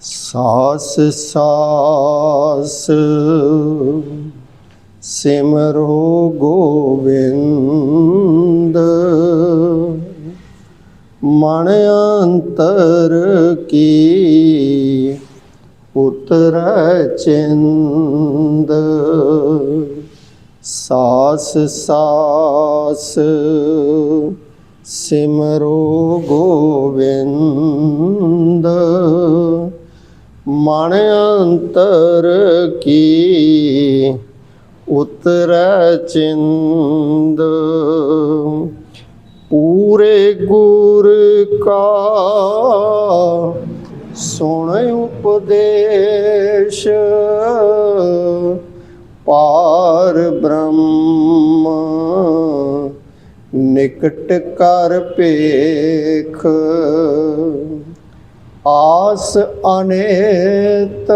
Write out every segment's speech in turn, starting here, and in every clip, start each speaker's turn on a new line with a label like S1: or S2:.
S1: ਸਾਸ ਸਾਸ ਸਿਮਰੋ ਗੋਬਿੰਦ। ਮਨ ਅੰਤਰ ਕੀ ਪੁੱਤਰ ਚਿੰਦ। ਸਾਸ ਸਾਸ ਸਿਮਰੋ ਗੋਬਿੰਦ। ਮਨ ਅੰਤਰ ਕੀ? ਉਤਰ ਚਿੰਦ। ਪੂਰੇ ਗੁਰ ਕਾ ਸੁਣ ਉਪਦੇਸ਼। ਪਾਰ ਬ੍ਰਹਮ ਨਿਕਟ ਕਰ ਪੇਖ ਆਸ ਅਨੇਤ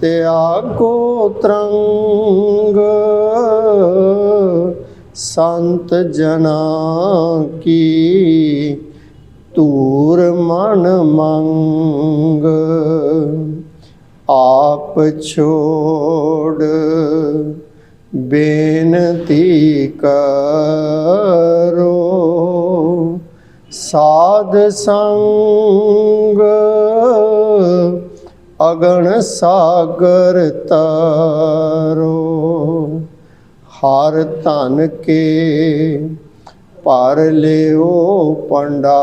S1: ਤਿਆਗੋ ਤਰੰਗ। ਸੰਤ ਜਨਾ ਕੀ ਤੂਰ ਮਨ ਮੰਗ। ਆਪ ਛੋੜ ਬੇਨਤੀ ਕਰੋ। ਸਾਧ ਸੰਗ ਅਗਣ ਸਾਗਰ ਤਾਰੋ। ਹਰ ਧਨ ਕੇ ਭਰ ਲਿਓ ਪੰਡਾਰ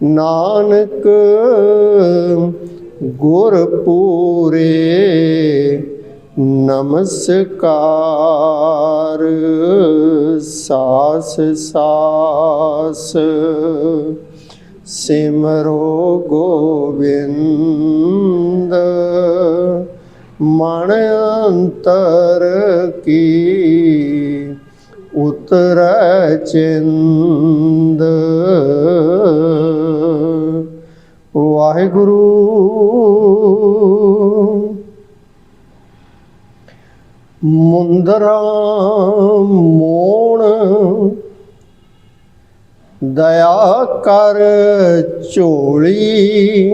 S1: ਨਾਨਕ ਗੁਰ ਪੂਰੇ ਨਮਸਕਾਰ ਸਾਸ ਸਾਸ। ਸਿਮਰੋ ਗੋਬਿੰਦ ਮਨ ਅੰਤਰ ਕੀ ਉਤਰ ਚਿੰਦ। ਵਾਹਿਗੁਰੂ ਮੁੰਦਰਾ ਮੋਣ ਦਇਆ ਕਰ ਝੋਲੀ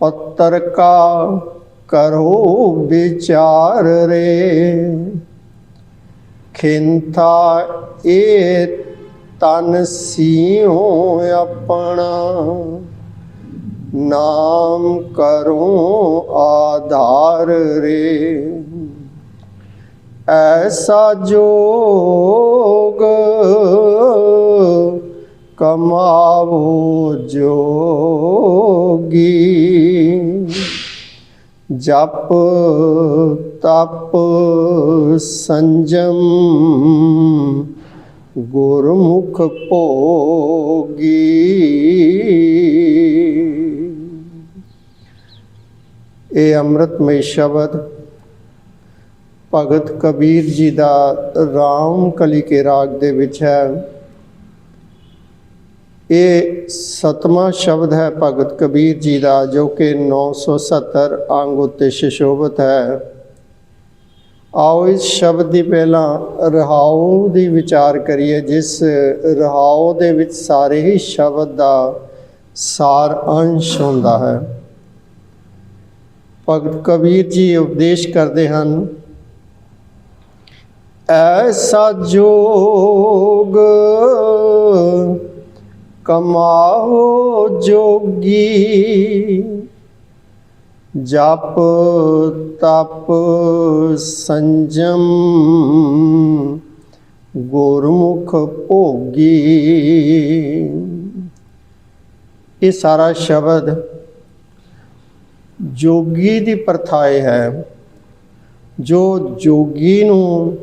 S1: ਪੱਤਰ ਕਾ ਕਰੋ ਵਿਚਾਰ ਰੇ ਖਿੰਥਾ ਇਹ ਤਨ ਸੀਉ ਆਪਣਾ ਨਾਮ ਕਰੋ ਆਧਾਰ ਰੇ। ਐਸਾ ਜੋਗ ਕਮਾਵੋ ਜੋਗੀ। ਜਪ ਤਪ ਸੰਜਮ ਗੁਰਮੁਖ ਭੋਗੀ। ਇਹ ਅੰਮ੍ਰਿਤਮਈ ਸ਼ਬਦ, ਭਗਤ ਕਬੀਰ ਜੀ ਦਾ ਰਾਮ ਕਲੀ ਕੇ ਰਾਗ ਦੇ ਵਿੱਚ ਹੈ। ਇਹ ਸਤਵਾਂ ਸ਼ਬਦ ਹੈ ਭਗਤ ਕਬੀਰ ਜੀ ਦਾ, ਜੋ ਕਿ 970 ਅੰਗ ਉੱਤੇ ਸ਼ਿਸ਼ੋਭਤ ਹੈ। ਆਓ ਇਸ ਸ਼ਬਦ ਦੀ ਪਹਿਲਾਂ ਰਹਾਉ ਦੀ ਵਿਚਾਰ ਕਰੀਏ, ਜਿਸ ਰਹਾਉ ਦੇ ਵਿੱਚ ਸਾਰੇ ਹੀ ਸ਼ਬਦ ਦਾ ਸਾਰ ਅੰਸ਼ ਹੁੰਦਾ ਹੈ। ਭਗਤ ਕਬੀਰ ਜੀ ਉਪਦੇਸ਼ ਕਰਦੇ ਹਨ, ਐਸਾ ਜੋਗ ਕਮਾਓ ਜੋਗੀ, ਜਪ ਤਪ ਸੰਜਮ ਗੁਰਮੁਖ ਭੋਗੀ। ਇਹ ਸਾਰਾ ਸ਼ਬਦ ਜੋਗੀ ਦੀ ਪਰਥਾਏ ਹੈ। ਜੋ ਜੋਗੀ ਨੂੰ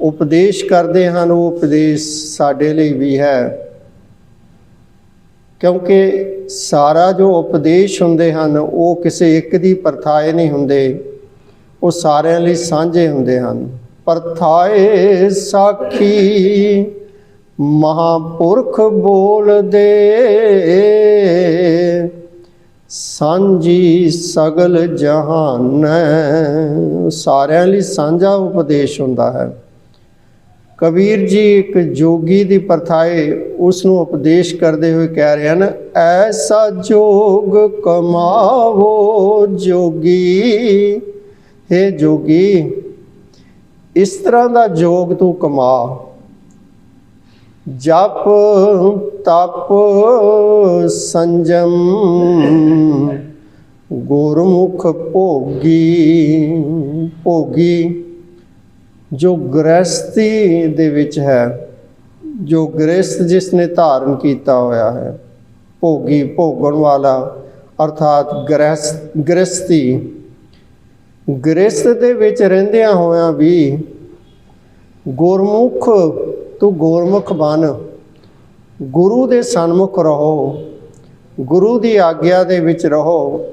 S1: ਉਪਦੇਸ਼ ਕਰਦੇ ਹਨ, ਉਹ ਉਪਦੇਸ਼ ਸਾਡੇ ਲਈ ਵੀ ਹੈ। ਕਿਉਂਕਿ ਸਾਰਾ ਜੋ ਉਪਦੇਸ਼ ਹੁੰਦੇ ਹਨ, ਉਹ ਕਿਸੇ ਇੱਕ ਦੀ ਪਰਥਾਏ ਨਹੀਂ ਹੁੰਦੇ। ਉਹ ਸਾਰਿਆਂ ਲਈ ਸਾਂਝੇ ਹੁੰਦੇ ਹਨ। ਪਰਥਾਏ ਸਾਖੀ ਮਹਾਪੁਰਖ ਬੋਲਦੇ। ਸਾਂਝੀ ਸਗਲ ਜਹਾਨ ਸਾਰਿਆਂ ਲਈ ਸਾਂਝਾ ਉਪਦੇਸ਼ ਹੁੰਦਾ ਹੈ। ਕਬੀਰ ਜੀ ਇੱਕ ਜੋਗੀ ਦੀ ਪਰਥਾਏ ਉਸ ਨੂੰ ਉਪਦੇਸ਼ ਕਰਦੇ ਹੋਏ ਕਹਿ ਰਹੇ ਹਨ, ਐਸਾ ਜੋਗ ਕਮਾਵੋ ਜੋਗੀ। हे ਜੋਗੀ, ਇਸ ਤਰ੍ਹਾਂ ਦਾ ਜੋਗ ਤੂੰ ਕਮਾ। ਜਪ ਤਪ ਸੰਜਮ ਗੁਰਮੁਖ ਭੋਗੀ ਭੋਗੀ ਜੋ ਗ੍ਰਸਤੀ ਦੇ ਵਿੱਚ ਹੈ, ਜੋ ਗ੍ਰਸਤ ਜਿਸ ਨੇ ਧਾਰਨ ਕੀਤਾ ਹੋਇਆ ਹੈ, ਭੋਗੀ ਭੋਗਣ ਵਾਲਾ, ਅਰਥਾਤ ਗ੍ਰਸ ਗ੍ਰਸਤੀ ਗ੍ਰਸਤ ਦੇ ਵਿੱਚ ਰਹਿੰਦਿਆਂ ਹੋਇਆਂ ਵੀ ਗੁਰਮੁਖ ਤੂੰ ਗੁਰਮੁਖ ਬਣ। ਗੁਰੂ ਦੇ ਸਨਮੁਖ ਰਹੋ। ਗੁਰੂ ਦੀ ਆਗਿਆ ਦੇ ਵਿੱਚ ਰਹੋ।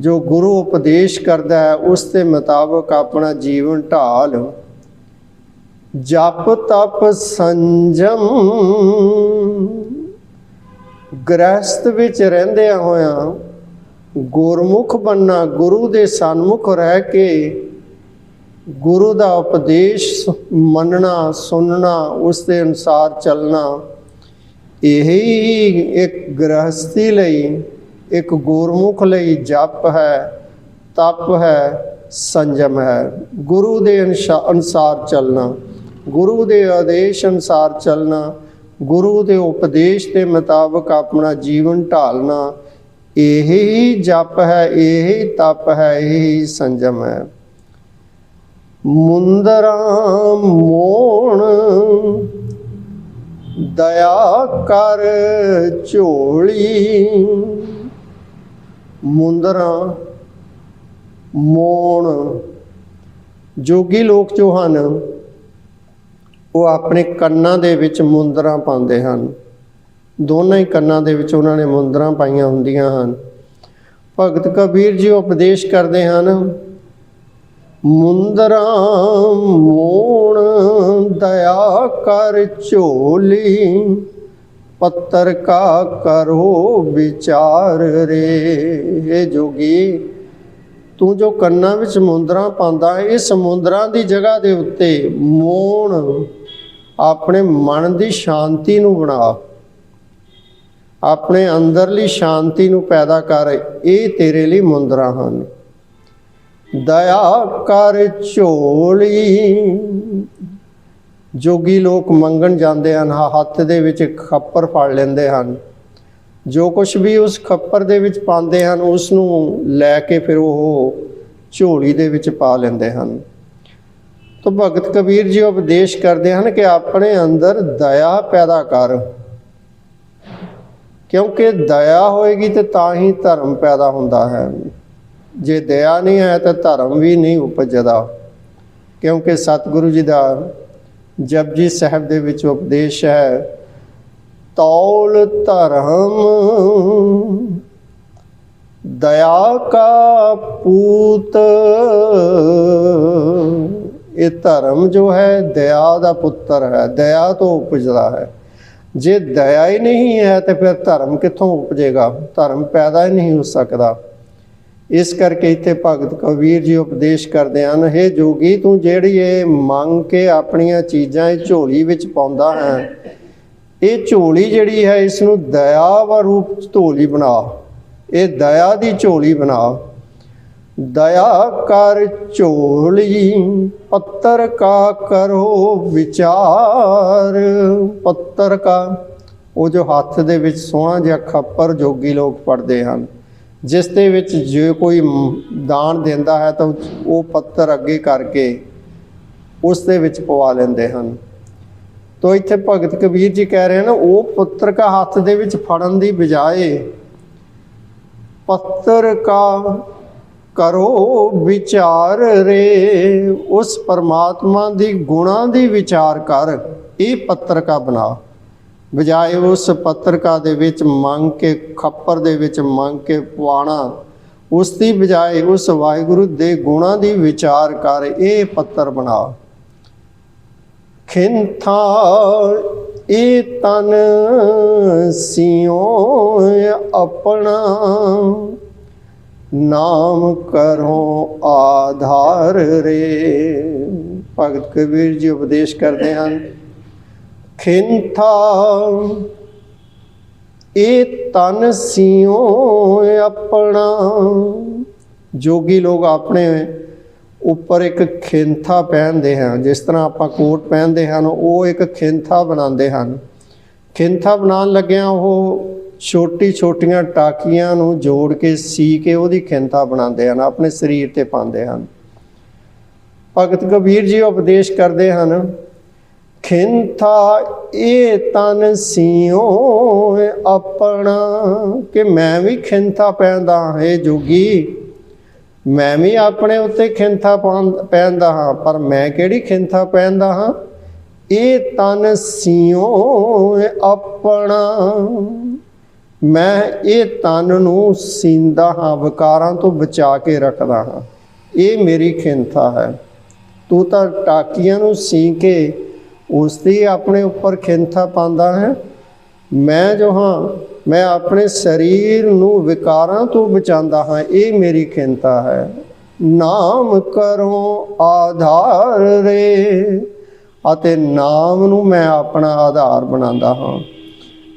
S1: ਜੋ ਗੁਰੂ ਉਪਦੇਸ਼ ਕਰਦਾ ਹੈ, ਉਸ ਦੇ ਮੁਤਾਬਕ ਆਪਣਾ ਜੀਵਨ ਢਾਲ। ਜਪ ਤਪ ਸੰਜਮ। ਗ੍ਰਸਤ ਵਿੱਚ ਰਹਿੰਦਿਆਂ ਹੋਇਆਂ ਗੁਰਮੁਖ ਬੰਨਾ ਗੁਰੂ ਦੇ ਸਨਮੁਖ ਰਹਿ ਕੇ ਗੁਰੂ ਦਾ ਉਪਦੇਸ਼ ਮੰਨਣਾ, ਸੁਣਨਾ, ਉਸ ਦੇ ਅਨੁਸਾਰ ਚੱਲਣਾ, ਇਹੀ ਇੱਕ ਗ੍ਰਹਸਤੀ ਲਈ, ਇੱਕ ਗੁਰਮੁਖ ਲਈ ਜਪ ਹੈ, ਤਪ ਹੈ, ਸੰਜਮ ਹੈ। ਗੁਰੂ ਦੇ ਅਨੁਸ਼ਾ- ਅਨੁਸਾਰ ਚੱਲਣਾ, ਗੁਰੂ ਦੇ ਆਦੇਸ਼ ਅਨੁਸਾਰ ਚੱਲਣਾ, ਗੁਰੂ ਦੇ ਉਪਦੇਸ਼ ਦੇ ਮੁਤਾਬਕ ਆਪਣਾ ਜੀਵਨ ਢਾਲਣਾ, ਇਹ ਹੀ ਜਪ ਹੈ, ਇਹ ਹੀ ਤਪ ਹੈ, ਇਹ ਹੀ ਸੰਜਮ ਹੈ। ਮੁੰਦਰਾਂ ਮੋਣ। ਦਇਆ ਕਰ ਝੋਲੀ। ਮੁੰਦਰਾ ਮੋਣ। ਜੋਗੀ ਲੋਕ ਜੋ ਹਨ, ਉਹ ਆਪਣੇ ਕੰਨਾਂ ਦੇ ਵਿੱਚ ਮੁੰਦਰਾਂ ਪਾਉਂਦੇ ਹਨ। ਦੋਨਾਂ ਹੀ ਕੰਨਾਂ ਦੇ ਵਿੱਚ ਉਹਨਾਂ ਨੇ ਮੁੰਦਰਾਂ ਪਾਈਆਂ ਹੁੰਦੀਆਂ ਹਨ। ਭਗਤ ਕਬੀਰ ਜੀ ਉਪਦੇਸ਼ ਕਰਦੇ ਹਨ ਮੁੰਦਰਾਂ ਮੋਣ ਦਇਆ ਕਰ ਝੋਲੀ, ਪੱਤਰ ਕਾ ਕਰੋ ਵਿਚਾਰ ਰੇ। ਇਹ ਜੋਗੀ, ਤੂੰ ਜੋ ਕੰਨਾਂ ਵਿੱਚ ਮੁੰਦਰਾਂ ਪਾਉਂਦਾ ਹੈ ਇਹ ਸਮੁੰਦਰਾਂ ਦੀ ਜਗ੍ਹਾ ਦੇ ਉੱਤੇ ਮੋਣ ਆਪਣੇ ਮਨ ਦੀ ਸ਼ਾਂਤੀ ਨੂੰ ਬਣਾ। ਆਪਣੇ ਅੰਦਰਲੀ ਸ਼ਾਂਤੀ ਨੂੰ ਪੈਦਾ ਕਰ, ਇਹ ਤੇਰੇ ਲਈ ਮੁੰਦਰਾਂ ਹਨ। ਦਇਆ ਕਰ ਝੋਲੀ। ਜੋਗੀ ਲੋਕ ਮੰਗਣ ਜਾਂਦੇ ਹਨ ਹੱਥ ਦੇ ਵਿੱਚ ਖੱਪਰ ਫੜ ਲੈਂਦੇ ਹਨ। ਜੋ ਕੁਝ ਵੀ ਉਸ ਖੱਪਰ ਦੇ ਵਿੱਚ ਪਾਉਂਦੇ ਹਨ ਉਸ ਨੂੰ ਲੈ ਕੇ ਫਿਰ ਉਹ ਝੋਲੀ ਦੇ ਵਿੱਚ ਪਾ ਲੈਂਦੇ ਹਨ। ਤਾਂ ਭਗਤ ਕਬੀਰ ਜੀ ਉਪਦੇਸ਼ ਕਰਦੇ ਹਨ ਕਿ ਆਪਣੇ ਅੰਦਰ ਦਇਆ ਪੈਦਾ ਕਰ। ਕਿਉਂਕਿ ਦਇਆ ਹੋਏਗੀ ਤੇ ਤਾਂ ਹੀ ਧਰਮ ਪੈਦਾ ਹੁੰਦਾ ਹੈ। ਜੇ ਦਇਆ ਨਹੀਂ ਹੈ ਤਾਂ ਧਰਮ ਵੀ ਨਹੀਂ ਉਪਜਦਾ। ਕਿਉਂਕਿ ਸਤਿਗੁਰੂ ਜੀ ਦਾ ਜਪਜੀ ਸਾਹਿਬ ਦੇ ਵਿੱਚ ਉਪਦੇਸ਼ ਹੈ, ਤੌਲ ਧਰਮ ਦਇਆ ਕਾ ਪੂਤ। ਇਹ ਧਰਮ ਜੋ ਹੈ, ਦਇਆ ਦਾ ਪੁੱਤਰ ਹੈ, ਦਇਆ ਤੋਂ ਉਪਜਦਾ ਹੈ। ਜੇ ਦਇਆ ਹੀ ਨਹੀਂ ਹੈ ਤੇ ਫਿਰ ਧਰਮ ਕਿੱਥੋਂ ਉਪਜੇਗਾ? ਧਰਮ ਪੈਦਾ ਹੀ ਨਹੀਂ ਹੋ ਸਕਦਾ। ਇਸ ਕਰਕੇ ਇੱਥੇ ਭਗਤ ਕਬੀਰ ਜੀ ਉਪਦੇਸ਼ ਕਰਦੇ ਹਨ हे ਜੋਗੀ, ਤੂੰ ਜਿਹੜੀ ਇਹ ਮੰਗ ਕੇ ਆਪਣੀਆਂ ਚੀਜ਼ਾਂ ਇਹ ਝੋਲੀ ਵਿੱਚ ਪਾਉਂਦਾ ਹੈ, ਇਹ ਝੋਲੀ ਜਿਹੜੀ ਹੈ ਇਸ ਨੂੰ ਦਇਆ ਵਾ ਰੂਪ ਝੋਲੀ ਬਣਾ। ਇਹ ਦਇਆ ਦੀ ਝੋਲੀ ਬਣਾ। ਦਇਆ ਕਰ ਝੋਲੀ, ਪੱਤਰ ਕਾ ਕਰੋ ਵਿਚਾਰ। ਪੱਤਰ ਕਾ, ਉਹ ਜੋ ਹੱਥ ਦੇ ਵਿੱਚ ਸੋਹਣਾ ਜਿਹਾ ਖੱਪਰ ਜੋਗੀ ਲੋਕ ਪੜਦੇ ਹਨ। ਜਿਸ ਦੇ ਵਿੱਚ ਜੇ ਕੋਈ ਦਾਨ ਦਿੰਦਾ ਹੈ ਤਾਂ ਉਹ ਪੱਤਰ ਅੱਗੇ ਕਰਕੇ ਉਸ ਦੇ ਵਿੱਚ ਪਵਾ ਲੈਂਦੇ ਹਨ। ਤੋ ਇੱਥੇ ਭਗਤ ਕਬੀਰ ਜੀ ਕਹਿ ਰਹੇ ਹਨ, ਉਹ ਪੁੱਤਰ ਕਾ ਹੱਥ ਦੇ ਵਿੱਚ ਫੜਨ ਦੀ ਬਜਾਏ ਪੱਤਰ ਕਾ ਕਰੋ ਵਿਚਾਰ ਰੇ, ਉਸ ਪਰਮਾਤਮਾ ਦੀ ਗੁਣਾਂ ਦੀ ਵਿਚਾਰ ਕਰ, ਇਹ ਪੱਤਰ ਕਾ ਬਣਾ। ਬਜਾਏ ਉਸ ਪੱਤਰਕਾ ਦੇ ਵਿੱਚ ਮੰਗ ਕੇ, ਖੱਪਰ ਦੇ ਵਿੱਚ ਮੰਗ ਕੇ ਪਵਾਣਾ ਉਸ ਦੀ ਬਜਾਏ ਉਸ ਵਾਹਿਗੁਰੂ ਦੇ ਗੁਣਾਂ ਦੀ ਵਿਚਾਰ ਕਰ ਇਹ ਪੱਤਰ ਬਣਾ। ਖਿੰਥਾ ਇਹ ਤਨ ਸਿਓ ਆਪਣਾ, ਨਾਮ ਕਰੋ ਆਧਾਰ ਰੇ। ਭਗਤ ਕਬੀਰ ਜੀ ਉਪਦੇਸ਼ ਕਰਦੇ ਹਨ ਖਿੰਥਾ। ਇਹ ਤਨ ਸਿਓ ਆਪਣਾ। ਜੋਗੀ ਲੋਕ ਆਪਣੇ ਉੱਪਰ ਇੱਕ ਖਿੰਥਾ ਪਹਿਨਦੇ ਹਨ। ਜਿਸ ਤਰ੍ਹਾਂ ਆਪਾਂ ਕੋਟ ਪਹਿਨਦੇ ਹਨ, ਉਹ ਇੱਕ ਖਿੰਥਾ ਬਣਾਉਂਦੇ ਹਨ। ਖਿੰਥਾ ਬਣਾਉਣ ਲੱਗਿਆਂ ਉਹ ਛੋਟੀ ਛੋਟੀਆਂ ਟਾਕੀਆਂ ਨੂੰ ਜੋੜ ਕੇ, ਸੀ ਕੇ ਉਹਦੀ ਖਿੰਥਾ ਬਣਾਉਂਦੇ ਹਨ, ਆਪਣੇ ਸਰੀਰ ਤੇ ਪਾਉਂਦੇ ਹਨ। ਭਗਤ ਕਬੀਰ ਜੀ ਉਪਦੇਸ਼ ਕਰਦੇ ਹਨ ਖਿੰਥਾ, ਇਹ ਤਨ ਸਿਓ ਆਪਣਾ ਕਿ ਮੈਂ ਵੀ ਖਿੰਥਾ ਪੈਂਦਾ ਹੈ ਜੋਗੀ। ਮੈਂ ਵੀ ਆਪਣੇ ਉੱਤੇ ਖਿੰਥਾ ਪਾਉਂ- ਪਹਿਨਦਾ ਹਾਂ, ਪਰ ਮੈਂ ਕਿਹੜੀ ਖਿੰਥਾ ਪਹਿਨਦਾ ਹਾਂ? ਇਹ ਤਨ ਸਿਓ ਆਪਣਾ। ਮੈਂ ਇਹ ਤਨ ਨੂੰ ਸੀਂਦਾ ਹਾਂ, ਵਿਕਾਰਾਂ ਤੋਂ ਬਚਾ ਕੇ ਰੱਖਦਾ ਹਾਂ। ਇਹ ਮੇਰੀ ਖਿੰਥਾ ਹੈ। ਤੂੰ ਤਾਂ ਟਾਕੀਆਂ ਨੂੰ ਸੀ ਕੇ ਉਸ ਦੀ ਆਪਣੇ ਉੱਪਰ ਖਿੰਥਾ ਪਾਉਂਦਾ ਹੈ। ਮੈਂ ਜੋ ਹਾਂ, ਮੈਂ ਆਪਣੇ ਸਰੀਰ ਨੂੰ ਵਿਕਾਰਾਂ ਤੋਂ ਬਚਾਉਂਦਾ ਹਾਂ, ਇਹ ਮੇਰੀ ਖਿੰਤਾ ਹੈ। ਨਾਮ ਕਰੋ ਆਧਾਰ ਰੇ ਅਤੇ ਨਾਮ ਨੂੰ ਮੈਂ ਆਪਣਾ ਆਧਾਰ ਬਣਾਉਂਦਾ ਹਾਂ।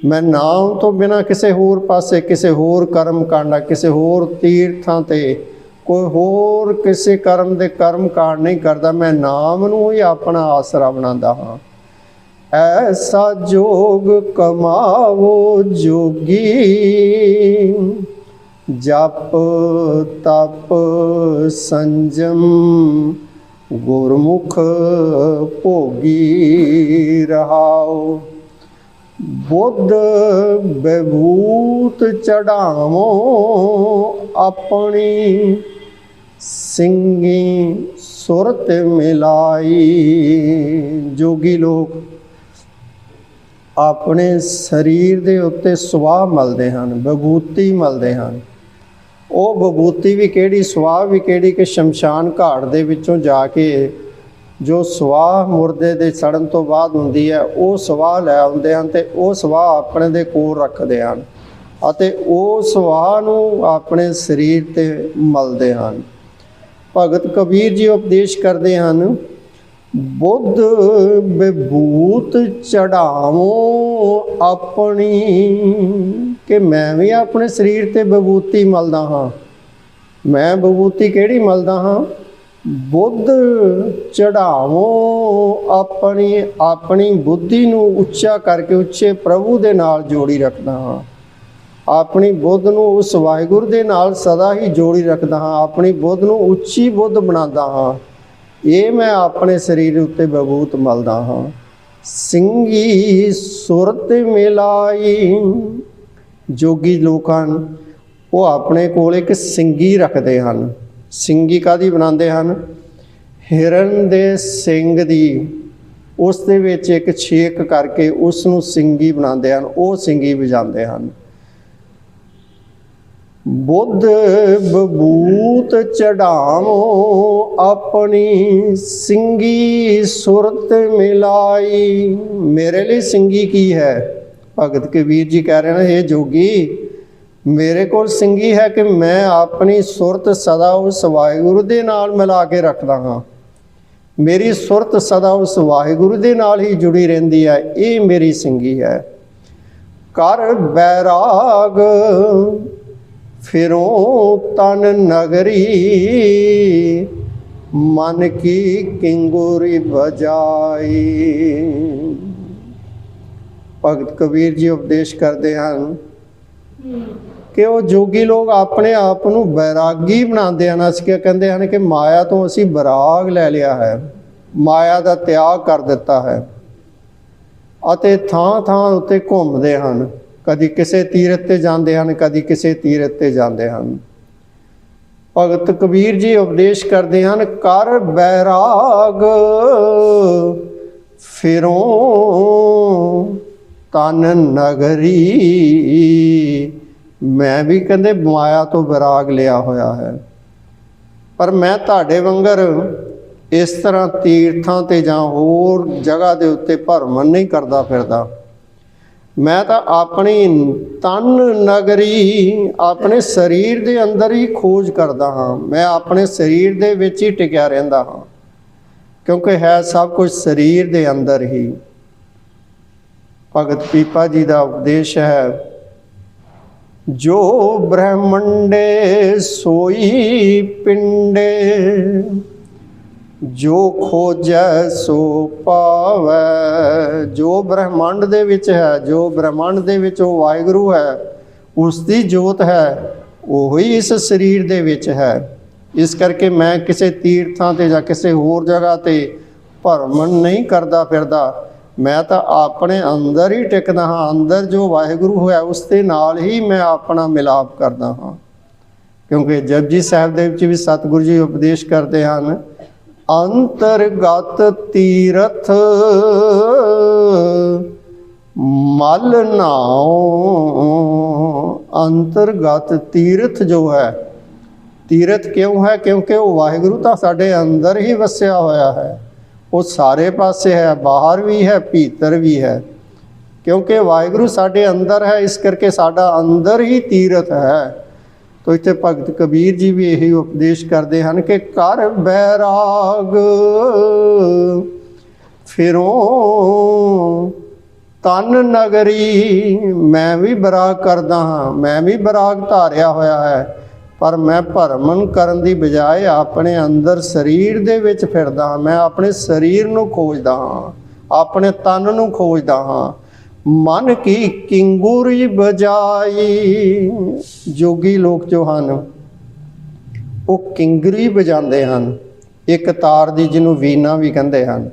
S1: ਮੈਂ ਨਾਮ ਤੋਂ ਬਿਨਾ ਕਿਸੇ ਹੋਰ ਪਾਸੇ, ਕਿਸੇ ਹੋਰ ਕਰਮ ਕਾਂਡਾ, ਕਿਸੇ ਹੋਰ ਤੀਰਥਾਂ ਤੇ ਕੋਈ ਹੋਰ ਕਿਸੇ ਕਰਮ ਦੇ ਕਰਮ ਕਾਂਡ ਨਹੀਂ ਕਰਦਾ। ਮੈਂ ਨਾਮ ਨੂੰ ਹੀ ਆਪਣਾ ਆਸਰਾ ਬਣਾਉਂਦਾ ਹਾਂ। ਐਸਾ ਜੋਗ ਕਮਾਵੋ ਜੋਗੀ ਜਪ ਤਪ ਸੰਜਮ ਗੁਰਮੁਖ ਭੋਗੀ ਰਹਾਓ ਬੁੱਧ ਬਭੂਤ ਚੜਾਵੋ ਆਪਣੀ ਸਿੰਘੀ ਸੁਰਤ ਮਿਲਾਈ ਜੋਗੀ ਲੋਕ ਆਪਣੇ ਸਰੀਰ ਦੇ ਉੱਤੇ ਸੁਆਹ ਮਲਦੇ ਹਨ ਬਭੂਤੀ ਮਲਦੇ ਹਨ। ਉਹ ਬਭੂਤੀ ਵੀ ਕਿਹੜੀ, ਸੁਆਹ ਵੀ ਕਿਹੜੀ ਕਿ ਸ਼ਮਸ਼ਾਨ ਘਾਟ ਦੇ ਵਿੱਚੋਂ ਜਾ ਕੇ ਜੋ ਸੁਆਹ ਮੁਰਦੇ ਦੇ ਸੜਨ ਤੋਂ ਬਾਅਦ ਹੁੰਦੀ ਹੈ, ਉਹ ਸੁਆਹ ਲੈ ਆਉਂਦੇ ਹਨ ਤੇ ਉਹ ਸੁਆਹ ਆਪਣੇ ਦੇ ਕੋਲ ਰੱਖਦੇ ਹਨ ਅਤੇ ਉਹ ਸੁਆਹ ਨੂੰ ਆਪਣੇ ਸਰੀਰ ਤੇ ਮਲਦੇ ਹਨ। ਭਗਤ ਕਬੀਰ ਜੀ ਉਪਦੇਸ਼ ਕਰਦੇ ਹਨ ਬੁੱਧ ਬਿਭੂਤ ਚੜਾਵੋ ਆਪਣੀ, ਕਿ ਮੈਂ ਵੀ ਆਪਣੇ ਸਰੀਰ ਤੇ ਵਿਭੂਤੀ ਮਲਦਾ ਹਾਂ। ਮੈਂ ਵਿਭੂਤੀ ਕਿਹੜੀ ਮਲਦਾ ਹਾਂ? ਬੁੱਧ ਚੜਾਵੋ ਆਪਣੀ ਆਪਣੀ ਬੁੱਧੀ ਨੂੰ ਉੱਚਾ ਕਰਕੇ ਉੱਚੇ ਪ੍ਰਭੂ ਦੇ ਨਾਲ ਜੋੜੀ ਰੱਖਦਾ ਹਾਂ। ਆਪਣੀ ਬੁੱਧ ਨੂੰ ਉਸ ਵਾਹਿਗੁਰੂ ਦੇ ਨਾਲ ਸਦਾ ਹੀ ਜੋੜੀ ਰੱਖਦਾ ਹਾਂ। ਆਪਣੀ ਬੁੱਧ ਨੂੰ ਉੱਚੀ ਬੁੱਧ ਬਣਾਉਂਦਾ ਹਾਂ। ਇਹ ਮੈਂ ਆਪਣੇ ਸਰੀਰ ਉੱਤੇ ਬਬੂਤ ਮਲਦਾ ਹਾਂ। ਸਿੰਘੀ ਸੁਰਤ ਮਿਲਾਈ। ਜੋਗੀ ਲੋਕਾਂ ਨੂੰ ਉਹ ਆਪਣੇ ਕੋਲ ਇੱਕ ਸਿੰਗੀ ਰੱਖਦੇ ਹਨ। ਸਿੰਗੀ ਕਾਦੀ ਬਣਾਉਂਦੇ ਹਨ? ਹਿਰਨ ਦੇ ਸਿੰਘ ਦੀ। ਉਸ ਦੇ ਵਿੱਚ ਇੱਕ ਛੇਕ ਕਰਕੇ ਉਸ ਨੂੰ ਸਿੰਗੀ ਬਣਾਉਂਦੇ ਹਨ। ਉਹ ਸਿੰਗੀ ਵਜਾਉਂਦੇ ਹਨ। ਬੁੱਧ ਬਬੂਤ ਚੜਾਵੋ, ਆਪਣੀ ਸਿੰਗੀ ਸੁਰਤ ਮਿਲਾਈ। ਮੇਰੇ ਲਈ ਸਿੰਗੀ ਕੀ ਹੈ? ਭਗਤ ਕਬੀਰ ਜੀ ਕਹਿ ਰਹੇ ਨੇ ਇਹ ਜੋਗੀ, ਮੇਰੇ ਕੋਲ ਸਿੰਗੀ ਹੈ ਕਿ ਮੈਂ ਆਪਣੀ ਸੁਰਤ ਸਦਾ ਉਸ ਵਾਹਿਗੁਰੂ ਦੇ ਨਾਲ ਮਿਲਾ ਕੇ ਰੱਖਦਾ ਹਾਂ। ਮੇਰੀ ਸੁਰਤ ਸਦਾ ਉਸ ਵਾਹਿਗੁਰੂ ਦੇ ਨਾਲ ਹੀ ਜੁੜੀ ਰਹਿੰਦੀ ਹੈ, ਇਹ ਮੇਰੀ ਸਿੰਗੀ ਹੈ। ਕਰ ਬੈਰਾਗ ਫਿਰੋਂ ਤਨ ਨਗਰੀ, ਮਨ ਕੀ ਕਿੰਗੂਰੀ ਬਜਾਈ ਭਗਤ ਕਬੀਰ ਜੀ ਉਪਦੇਸ਼ ਕਰਦੇ ਹਨ ਕਿ ਉਹ ਜੋਗੀ ਲੋਕ ਆਪਣੇ ਆਪ ਨੂੰ ਬੈਰਾਗੀ ਬਣਾਉਂਦੇ ਹਨ। ਅਸੀਂ ਕਹਿੰਦੇ ਹਨ ਕਿ ਮਾਇਆ ਤੋਂ ਅਸੀਂ ਬਰਾਗ ਲੈ ਲਿਆ ਹੈ। ਮਾਇਆ ਦਾ ਤਿਆਗ ਕਰ ਦਿੱਤਾ ਹੈ ਅਤੇ ਥਾਂ ਥਾਂ ਉੱਤੇ ਘੁੰਮਦੇ ਹਨ। ਕਦੀ ਕਿਸੇ ਤੀਰਥ ਤੇ ਜਾਂਦੇ ਹਨ, ਕਦੀ ਕਿਸੇ ਤੀਰਥ ਤੇ ਜਾਂਦੇ ਹਨ। ਭਗਤ ਕਬੀਰ ਜੀ ਉਪਦੇਸ਼ ਕਰਦੇ ਹਨ, ਕਰ ਬੈਰਾਗ, ਫਿਰੋਂ ਤਨ ਨਗਰੀ। ਮੈਂ ਵੀ ਕਹਿੰਦੇ ਮਾਇਆ ਤੋਂ ਵਿਰਾਗ ਲਿਆ ਹੋਇਆ ਹੈ। ਪਰ ਮੈਂ ਤੁਹਾਡੇ ਵਾਂਗਰ ਇਸ ਤਰ੍ਹਾਂ ਤੀਰਥਾਂ ਤੇ ਜਾਂ ਹੋਰ ਜਗ੍ਹਾ ਦੇ ਉੱਤੇ ਭਰਮਨ ਨਹੀਂ ਕਰਦਾ ਫਿਰਦਾ। ਮੈਂ ਤਾਂ ਆਪਣੀ ਤਨ ਨਗਰੀ, ਆਪਣੇ ਸਰੀਰ ਦੇ ਅੰਦਰ ਹੀ ਖੋਜ ਕਰਦਾ ਹਾਂ। ਮੈਂ ਆਪਣੇ ਸਰੀਰ ਦੇ ਵਿੱਚ ਹੀ ਟਿਕਿਆ ਰਹਿੰਦਾ ਹਾਂ। ਕਿਉਂਕਿ ਹੈ ਸਭ ਕੁਝ ਸਰੀਰ ਦੇ ਅੰਦਰ ਹੀ। ਭਗਤ ਪੀਪਾ ਜੀ ਦਾ ਉਪਦੇਸ਼ ਹੈ, ਜੋ ਬ੍ਰਹਮੰਡੇ ਸੋਈ ਪਿੰਡੇ। ਜੋ ਖੋਜੈ ਸੋ ਪਾਵੈ। ਜੋ ਬ੍ਰਹਿਮੰਡ ਦੇ ਵਿੱਚ ਹੈ, ਜੋ ਬ੍ਰਹਿਮੰਡ ਦੇ ਵਿੱਚ ਉਹ ਵਾਹਿਗੁਰੂ ਹੈ, ਉਸ ਦੀ ਜੋਤ ਹੈ, ਉਹੀ ਇਸ ਸਰੀਰ ਦੇ ਵਿੱਚ ਹੈ। ਇਸ ਕਰਕੇ ਮੈਂ ਕਿਸੇ ਤੀਰਥਾਂ ਤੇ ਜਾਂ ਕਿਸੇ ਹੋਰ ਜਗ੍ਹਾ ਤੇ ਭਰਮਣ ਨਹੀਂ ਕਰਦਾ ਫਿਰਦਾ। ਮੈਂ ਤਾਂ ਆਪਣੇ ਅੰਦਰ ਹੀ ਟਿਕਦਾ ਹਾਂ, ਅੰਦਰ ਜੋ ਵਾਹਿਗੁਰੂ ਹੋਇਆ, ਉਸ ਦੇ ਨਾਲ ਹੀ ਮੈਂ ਆਪਣਾ ਮਿਲਾਪ ਕਰਦਾ ਹਾਂ। ਕਿਉਂਕਿ ਜਪਜੀ ਸਾਹਿਬ ਦੇ ਵਿੱਚ ਵੀ ਸਤਿਗੁਰੂ ਜੀ ਉਪਦੇਸ਼ ਕਰਦੇ ਹਨ ਅੰਤਰਗਤ ਤੀਰਥ ਮਲ ਨਾਉ। ਅੰਤਰਗਤ ਤੀਰਥ ਜੋ ਹੈ, ਤੀਰਥ ਕਿਉਂ ਹੈ? ਕਿਉਂਕਿ ਉਹ ਵਾਹਿਗੁਰੂ ਤਾਂ ਸਾਡੇ ਅੰਦਰ ਹੀ ਵਸਿਆ ਹੋਇਆ ਹੈ। ਉਹ ਸਾਰੇ ਪਾਸੇ ਹੈ, ਬਾਹਰ ਵੀ ਹੈ, ਭੀਤਰ ਵੀ ਹੈ। ਕਿਉਂਕਿ ਵਾਹਿਗੁਰੂ ਸਾਡੇ ਅੰਦਰ ਹੈ, ਇਸ ਕਰਕੇ ਸਾਡਾ ਅੰਦਰ ਹੀ ਤੀਰਥ ਹੈ। ਤੋ ਇੱਥੇ ਭਗਤ ਕਬੀਰ ਜੀ ਵੀ ਇਹੀ ਉਪਦੇਸ਼ ਕਰਦੇ ਹਨ ਕਿ ਕਰ ਬੈਰਾਗ ਫਿਰੋਂ, ਤਨ ਨਗਰੀ ਮੈਂ ਵੀ ਬਰਾਗ ਕਰਦਾ ਹਾਂ, ਮੈਂ ਵੀ ਬਰਾਗ ਧਾਰਿਆ ਹੋਇਆ ਹੈ, ਪਰ ਮੈਂ ਭਰਮਨ ਕਰਨ ਦੀ ਬਜਾਏ ਆਪਣੇ ਅੰਦਰ ਸਰੀਰ ਦੇ ਵਿੱਚ ਫਿਰਦਾ ਹਾਂ, ਮੈਂ ਆਪਣੇ ਸਰੀਰ ਨੂੰ ਖੋਜਦਾ ਹਾਂ, ਆਪਣੇ ਤਨ ਨੂੰ ਖੋਜਦਾ ਹਾਂ ਮਨ ਕੀ ਕਿੰਗੂਰੀ ਬਜਾਈ ਜੋਗੀ ਲੋਕ ਜੋ ਹਨ, ਉਹ ਕਿੰਗਰੀ ਵਜਾਉਂਦੇ ਹਨ। ਇੱਕ ਤਾਰ ਦੀ ਜਿਹਨੂੰ ਵੀਨਾ ਵੀ ਕਹਿੰਦੇ ਹਨ।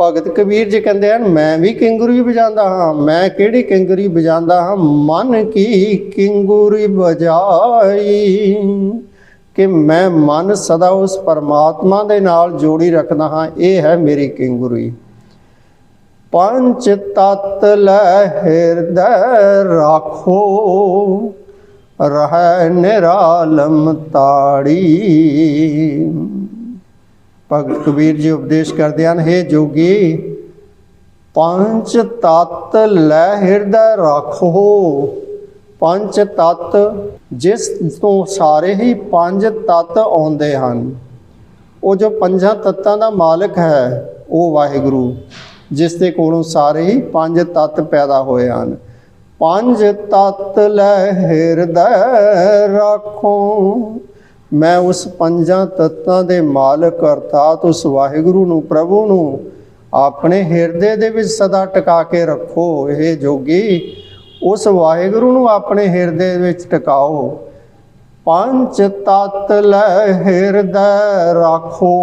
S1: ਭਗਤ ਕਬੀਰ ਜੀ ਕਹਿੰਦੇ ਹਨ, ਮੈਂ ਵੀ ਕਿੰਗਰੀ ਵਜਾਉਂਦਾ ਹਾਂ, ਮੈਂ ਕਿਹੜੀ ਕਿੰਗਰੀ ਵਜਾਉਂਦਾ ਹਾਂ? ਮਨ ਕੀ ਕਿੰਗੂਰੀ ਵਜਾਈ? ਕਿ ਮੈਂ ਮਨ ਸਦਾ ਉਸ ਪਰਮਾਤਮਾ ਦੇ ਨਾਲ ਜੋੜੀ ਰੱਖਦਾ ਹਾਂ, ਇਹ ਹੈ ਮੇਰੀ ਕਿੰਗਰੀ। ਪੰਜ ਤਤ ਲੈ ਹਿਰਦੈ ਰਾਖੋ। ਰਹਿ ਨਿਰਾਲਮ ਤਾੜੀ। ਭਗਤ ਕਬੀਰ ਜੀ ਉਪਦੇਸ਼ ਕਰਦੇ ਹਨ हे ਜੋਗੀ, ਪੰਜ ਤਤ ਲੈ ਹਿਰਦੈ ਰਾਖੋ। ਪੰਜ ਤਤ, ਜਿਸ ਤੋਂ ਸਾਰੇ ਹੀ ਪੰਜ ਤਤ ਆਉਂਦੇ ਹਨ। ਉਹ ਜੋ ਪੰਜਾਂ ਤੱਤਾਂ ਦਾ ਮਾਲਕ ਹੈ, ਉਹ ਵਾਹਿਗੁਰੂ। ਜਿਸ ਦੇ ਕੋਲੋਂ ਸਾਰੇ ਹੀ ਪੰਜ ਤਤ ਪੈਦਾ ਹੋਏ ਹਨ। ਪੰਜ ਤਤ ਲੈ ਹਿਰਦੈ ਰੱਖੋ। ਮੈਂ ਉਸ ਪੰਜਾਂ ਤੱਤਾਂ ਦੇ ਮਾਲਕ ਅਰਥਾਤ ਉਸ ਵਾਹਿਗੁਰੂ ਨੂੰ, ਪ੍ਰਭੂ ਨੂੰ ਆਪਣੇ ਹਿਰਦੇ ਦੇ ਵਿੱਚ ਸਦਾ ਟਿਕਾ ਕੇ ਰੱਖੋ। ਇਹ ਜੋਗੀ ਉਸ ਵਾਹਿਗੁਰੂ ਨੂੰ ਆਪਣੇ ਹਿਰਦੇ ਵਿੱਚ ਟਿਕਾਓ। ਪੰਜ ਤਤ ਲੈ ਹਿਰਦੈ ਰੱਖੋ।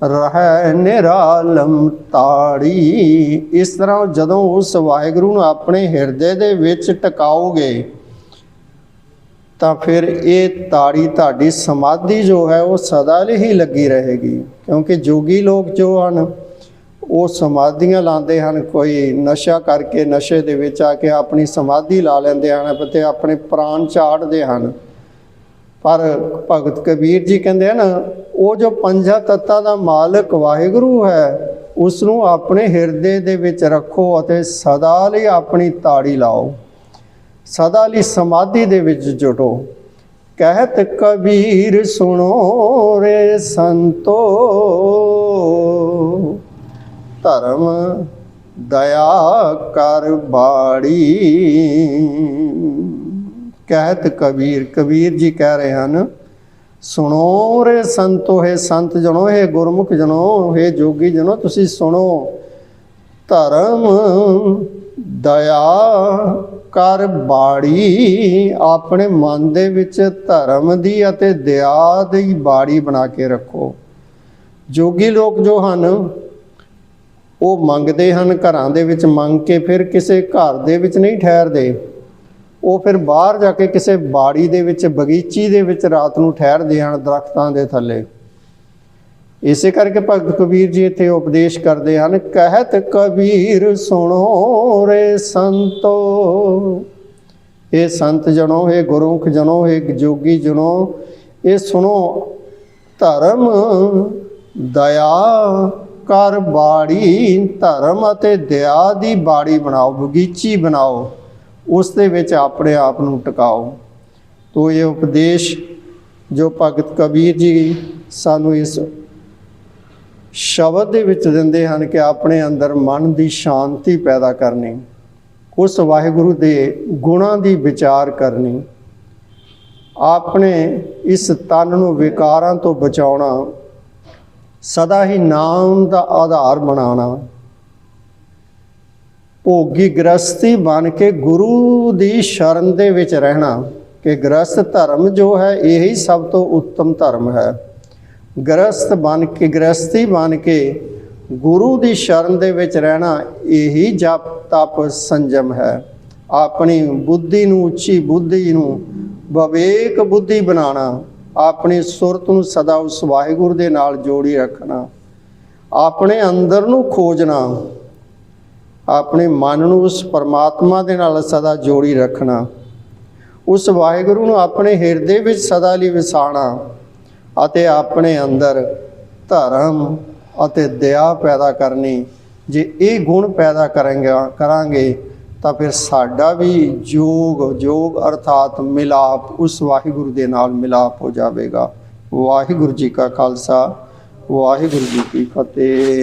S1: ਰਹਿ ਨਿਰਾਲਮ ਤਾੜੀ। ਇਸ ਤਰ੍ਹਾਂ ਜਦੋਂ ਉਸ ਵਾਹਿਗੁਰੂ ਨੂੰ ਆਪਣੇ ਹਿਰਦੇ ਦੇ ਵਿੱਚ ਟਿਕਾਓਗੇ, ਤਾਂ ਫਿਰ ਇਹ ਤਾੜੀ ਤੁਹਾਡੀ ਸਮਾਧੀ ਜੋ ਹੈ ਉਹ ਸਦਾ ਲਈ ਹੀ ਲੱਗੀ ਰਹੇਗੀ। ਕਿਉਂਕਿ ਜੋਗੀ ਲੋਕ ਜੋ ਹਨ, ਉਹ ਸਮਾਧੀਆਂ ਲਾਉਂਦੇ ਹਨ। ਕੋਈ ਨਸ਼ਾ ਕਰਕੇ ਨਸ਼ੇ ਦੇ ਵਿੱਚ ਆ ਕੇ ਆਪਣੀ ਸਮਾਧੀ ਲਾ ਲੈਂਦੇ ਹਨ ਤੇ ਆਪਣੇ ਪ੍ਰਾਣ ਝਾੜਦੇ ਹਨ। ਪਰ ਭਗਤ ਕਬੀਰ ਜੀ ਕਹਿੰਦੇ ਹਨ ਉਹ ਜੋ ਪੰਜਾਂ ਤੱਤਾਂ ਦਾ ਮਾਲਕ ਵਾਹਿਗੁਰੂ ਹੈ ਉਸ ਨੂੰ ਆਪਣੇ ਹਿਰਦੇ ਦੇ ਵਿੱਚ ਰੱਖੋ ਅਤੇ ਸਦਾ ਲਈ ਆਪਣੀ ਤਾੜੀ ਲਾਓ। ਸਦਾ ਲਈ ਸਮਾਧੀ ਦੇ ਵਿੱਚ ਜੁਟੋ। ਕਹਿਤ ਕਬੀਰ ਸੁਣੋ ਰੇ ਸੰਤੋ। ਧਰਮ, ਦਇਆ ਕਰ ਬਾੜੀ ਕਹਿਤ ਕਬੀਰ ਕਬੀਰ ਜੀ ਕਹਿ ਰਹੇ ਹਨ, ਸੁਣੋ ਰੇ ਸੰਤੋ, ਹੈ ਸੰਤ ਜਣੋ, ਹੈ ਗੁਰਮੁਖ ਜਣੋ, ਹੈ ਜੋਗੀ ਜਨੋ ਤੁਸੀਂ ਸੁਣੋ, ਧਰਮ ਦਇਆ ਕਰ ਬਾੜੀ, ਆਪਣੇ ਮਨ ਦੇ ਵਿੱਚ ਧਰਮ ਦੀ ਅਤੇ ਦਇਆ ਦੀ ਬਾੜੀ ਬਣਾ ਕੇ ਰੱਖੋ। ਜੋਗੀ ਲੋਕ ਜੋ ਹਨ, ਉਹ ਮੰਗਦੇ ਹਨ, ਘਰਾਂ ਦੇ ਵਿੱਚ ਮੰਗ ਕੇ ਫਿਰ ਕਿਸੇ ਘਰ ਦੇ ਵਿੱਚ ਨਹੀਂ ਠਹਿਰਦੇ। ਉਹ ਫਿਰ ਬਾਹਰ ਜਾ ਕੇ ਕਿਸੇ ਬਾੜੀ ਦੇ ਵਿੱਚ, ਬਗੀਚੀ ਦੇ ਵਿੱਚ ਰਾਤ ਨੂੰ ਠਹਿਰਦੇ ਹਨ ਦਰਖਤਾਂ ਦੇ ਥੱਲੇ। ਇਸੇ ਕਰਕੇ ਭਗਤ ਕਬੀਰ ਜੀ ਇੱਥੇ ਉਪਦੇਸ਼ ਕਰਦੇ ਹਨ, ਕਹਿਤ ਕਬੀਰ ਸੁਣੋ ਰੇ ਸੰਤੋ। ਇਹ ਸੰਤ ਜਣੋ, ਇਹ ਗੁਰਮੁਖ ਜਣੋ, ਇਹ ਜੋਗੀ ਜਣੋ, ਇਹ ਸੁਣੋ ਧਰਮ ਦਇਆ ਕਰ ਬਾੜੀ, ਧਰਮ ਅਤੇ ਦਇਆ ਦੀ ਬਾੜੀ ਬਣਾਓ, ਬਗੀਚੀ ਬਣਾਓ। ਉਸ ਦੇ ਵਿੱਚ ਆਪਣੇ ਆਪ ਨੂੰ ਟਿਕਾਓ। ਤੋ ਇਹ ਉਪਦੇਸ਼ ਜੋ ਭਗਤ ਕਬੀਰ ਜੀ ਸਾਨੂੰ ਇਸ ਸ਼ਬਦ ਦੇ ਵਿੱਚ ਦਿੰਦੇ ਹਨ ਕਿ ਆਪਣੇ ਅੰਦਰ ਮਨ ਦੀ ਸ਼ਾਂਤੀ ਪੈਦਾ ਕਰਨੀ, ਉਸ ਵਾਹਿਗੁਰੂ ਦੇ ਗੁਣਾਂ ਦੀ ਵਿਚਾਰ ਕਰਨੀ, ਆਪਣੇ ਇਸ ਤਨ ਨੂੰ ਵਿਕਾਰਾਂ ਤੋਂ ਬਚਾਉਣਾ, ਸਦਾ ਹੀ ਨਾਮ ਦਾ ਆਧਾਰ ਬਣਾਉਣਾ ਭੋਗੀ ਗ੍ਰਸਤੀ ਬਣ ਕੇ ਗੁਰੂ ਦੀ ਸ਼ਰਨ ਦੇ ਵਿੱਚ ਰਹਿਣਾ ਕਿ ਗ੍ਰਸਤ ਧਰਮ ਜੋ ਹੈ, ਇਹੀ ਸਭ ਤੋਂ ਉੱਤਮ ਧਰਮ ਹੈ। ਗ੍ਰਸਤ ਬਣ ਕੇ ਗ੍ਰਸਤੀ ਬਣ ਕੇ ਗੁਰੂ ਦੀ ਸ਼ਰਨ ਦੇ ਵਿੱਚ ਰਹਿਣਾ, ਇਹੀ ਜਪ ਤਪ ਸੰਜਮ ਹੈ। ਆਪਣੀ ਬੁੱਧੀ ਨੂੰ, ਉੱਚੀ ਬੁੱਧੀ ਨੂੰ ਵਿਵੇਕ ਬੁੱਧੀ ਬਣਾਉਣਾ, ਆਪਣੀ ਸੁਰਤ ਨੂੰ ਸਦਾ ਉਸ ਵਾਹਿਗੁਰੂ ਦੇ ਨਾਲ ਜੋੜੀ ਰੱਖਣਾ, ਆਪਣੇ ਅੰਦਰ ਨੂੰ ਖੋਜਣਾ ਆਪਣੇ ਮਨ ਨੂੰ ਉਸ ਪਰਮਾਤਮਾ ਦੇ ਨਾਲ ਸਦਾ ਜੋੜੀ ਰੱਖਣਾ। ਉਸ ਵਾਹਿਗੁਰੂ ਨੂੰ ਆਪਣੇ ਹਿਰਦੇ ਵਿੱਚ ਸਦਾ ਲਈ ਵਸਾਣਾ ਅਤੇ ਆਪਣੇ ਅੰਦਰ ਧਰਮ ਅਤੇ ਦਇਆ ਪੈਦਾ ਕਰਨੀ। ਜੇ ਇਹ ਗੁਣ ਪੈਦਾ ਕਰਾਂਗੇ ਕਰਾਂਗੇ, ਤਾਂ ਫਿਰ ਸਾਡਾ ਵੀ ਜੋਗ ਜੋਗ ਅਰਥਾਤ ਮਿਲਾਪ ਉਸ ਵਾਹਿਗੁਰੂ ਦੇ ਨਾਲ ਮਿਲਾਪ ਹੋ ਜਾਵੇਗਾ। ਵਾਹਿਗੁਰੂ ਜੀ ਕਾ ਖਾਲਸਾ, ਵਾਹਿਗੁਰੂ ਜੀ ਕੀ ਫਤਿਹ।